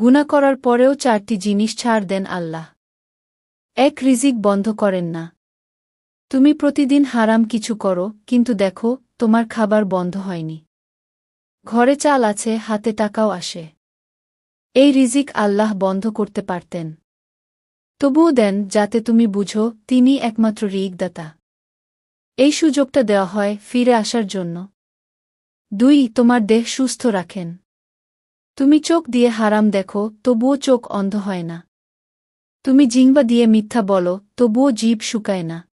গুণা করার পরেও চারটি জিনিস ছাড় দেন আল্লাহ। এক, রিজিক বন্ধ করেন না। তুমি প্রতিদিন হারাম কিছু করো, কিন্তু দেখো, তোমার খাবার বন্ধ হয়নি। ঘরে চাল আছে, হাতে টাকাও আসে। এই রিজিক আল্লাহ বন্ধ করতে পারতেন। তবুও দেন, যাতে তুমি বুঝো, তিনি একমাত্র রিগদাতা এই সুযোগটা দেওয়া হয় ফিরে আসার জন্য। দুই, তোমার দেহ সুস্থ রাখেন। তুমি চোখ দিয়ে হারাম দেখো, তবুও চোখ অন্ধ হয় না। তুমি জিংবা দিয়ে মিথ্যা বলো, তবুও জীব শুকায় না।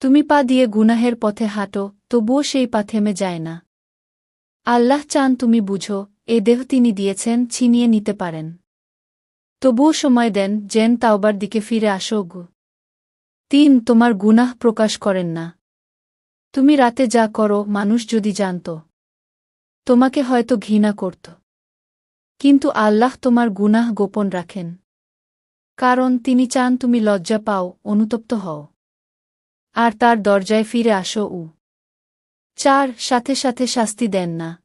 তুমি পা দিয়ে গুনাহের পথে হাঁটো, তবুও সেই পা থেমে যায় না। আল্লাহ চান তুমি বুঝো, এ দেহ তিনি দিয়েছেন, ছিনিয়ে নিতে পারেন। তবুও সময় দেন জেন তাওবার দিকে ফিরে আসো গু। তিন, তোমার গুনাহ প্রকাশ করেন না। তুমি রাতে যা করো, মানুষ যদি জানত। তোমাকে হয়তো ঘৃণা করত। কিন্তু আল্লাহ তোমার গুনাহ গোপন রাখেন। কারণ তিনি চান তুমি লজ্জা পাও, অনুতপ্ত হও। আর তার দরজায় ফিরে আসো উ। চার, সাথে সাথে শাস্তি দেন না।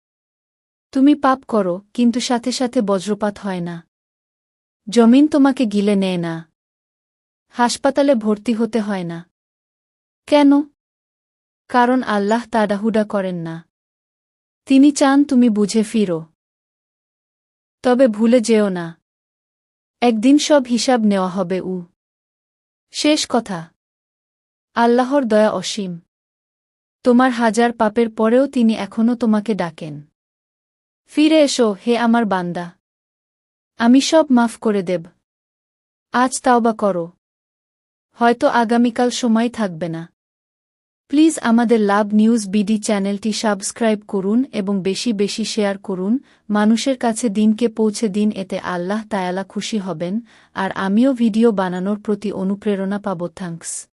তুমি পাপ করো, কিন্তু সাথে সাথে বজ্রপাত হয় না। জমিন তোমাকে গিলে নেয় না। হাসপাতালে ভর্তি হতে হয় না। কেন? কারণ আল্লাহ তাডাহুডা করেন না। তিনি চান তুমি বুঝে ফিরো। তবে ভুলে যেও না। একদিন সব হিসাব নেওয়া হবে উ। শেষ কথা। আল্লাহর দয়া অসীম। তোমার হাজার পাপের পরেও তিনি এখনও তোমাকে ডাকেন। ফিরে এসো, হে আমার বান্দা। আমি সব মাফ করে দেব। আজ তাওবা করো। হয়তো আগামীকাল সময় থাকবে না। প্লিজ আমাদের লাভ নিউজ বিডি চ্যানেলটি সাবস্ক্রাইব করুন এবং বেশি বেশি শেয়ার করুন। মানুষের কাছে দিনকে পৌঁছে দিন, এতে আল্লাহ তায়ালা খুশি হবেন। আর আমিও ভিডিও বানানোর প্রতি অনুপ্রেরণা পাব। থ্যাঙ্কস।